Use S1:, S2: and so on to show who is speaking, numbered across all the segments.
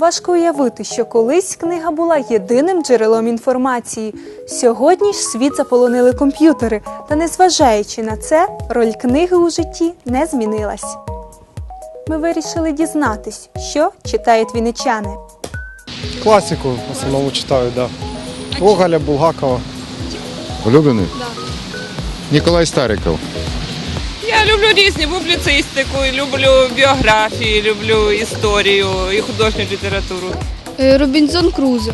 S1: Важко уявити, що колись книга була єдиним джерелом інформації. Сьогодні ж світ заполонили комп'ютери, та незважаючи на це, роль книги у житті не змінилась. Ми вирішили дізнатись, що читають віничани.
S2: Классику в основном читаю, да. Гоголя, Булгакова.
S3: Улюблений? Ніколай Стариков.
S4: Я люблю різні публіцистику, люблю біографії, люблю історію і художню літературу.
S5: Е, Робінзон Крузо.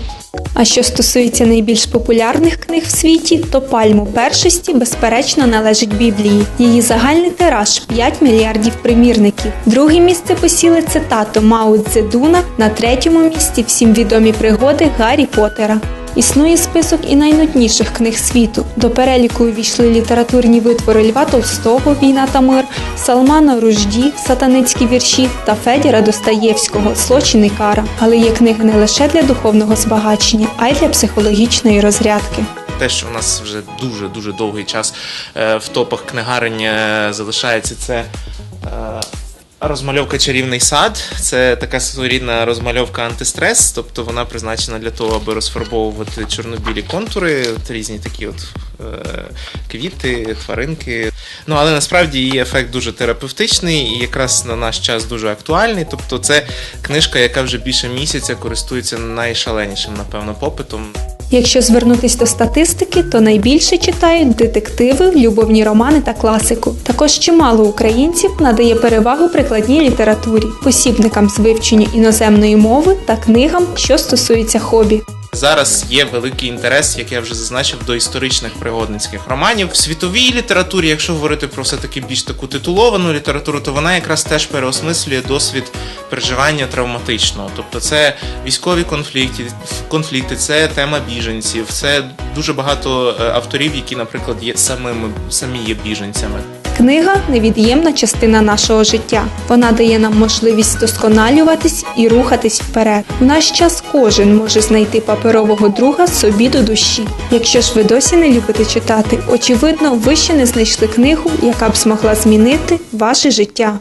S1: А що стосується найбільш популярних книг в світі, то пальму першості безперечно належить Біблії. Її загальний тираж 5 мільярдів примірників. Друге місце посіли цитату Мао Цзедуна, на третьому місці всім відомі пригоди Гаррі Поттера. Існує список і найнудніших книг світу. До переліку увійшли літературні витвори Льва Толстого Війна та мир, Салмана Ружді Сатаницькі вірші та Федіра Достоєвського Злочин і кара. Але є книги не лише для духовного збагачення, а й для психологічної розрядки.
S6: те, що в нас вже дуже дуже довгий час е, в топах книгарень е, залишається, це е, розмальовка чарівний сад. Це така своєрідна розмальовка антистрес, тобто вона призначена для того, аби розфарбовувати чорнобілі контури, от різні такі от. е, Квіти, тваринки. Ну але насправді її ефект дуже терапевтичний і якраз на наш час дуже актуальний. Тобто, це книжка, яка вже більше місяця користується найшаленішим, напевно, попитом.
S1: Якщо звернутись до статистики, то найбільше читають детективи, любовні романи та класику. Також чимало українців надає перевагу прикладній літературі, посібникам з вивчення іноземної мови та книгам, що стосуються хобі.
S6: Зараз є великий інтерес, як я вже зазначив, до історичних пригодницьких романів. В світовій літературі, якщо говорити про все таки більш таку титуловану літературу, то вона якраз теж переосмислює досвід переживання травматичного. Тобто це військові конфлікти, конфлікти, це тема біженців, це дуже багато е, авторів, які, наприклад, є самими самі є біженцями.
S1: Книга невід'ємна частина нашого життя. Вона дає нам можливість досконалюватись і рухатись вперед. В наш час кожен може знайти паперового друга собі до душі. Якщо ж ви досі не любите читати, очевидно, ви ще не знайшли книгу, яка б змогла змінити ваше життя.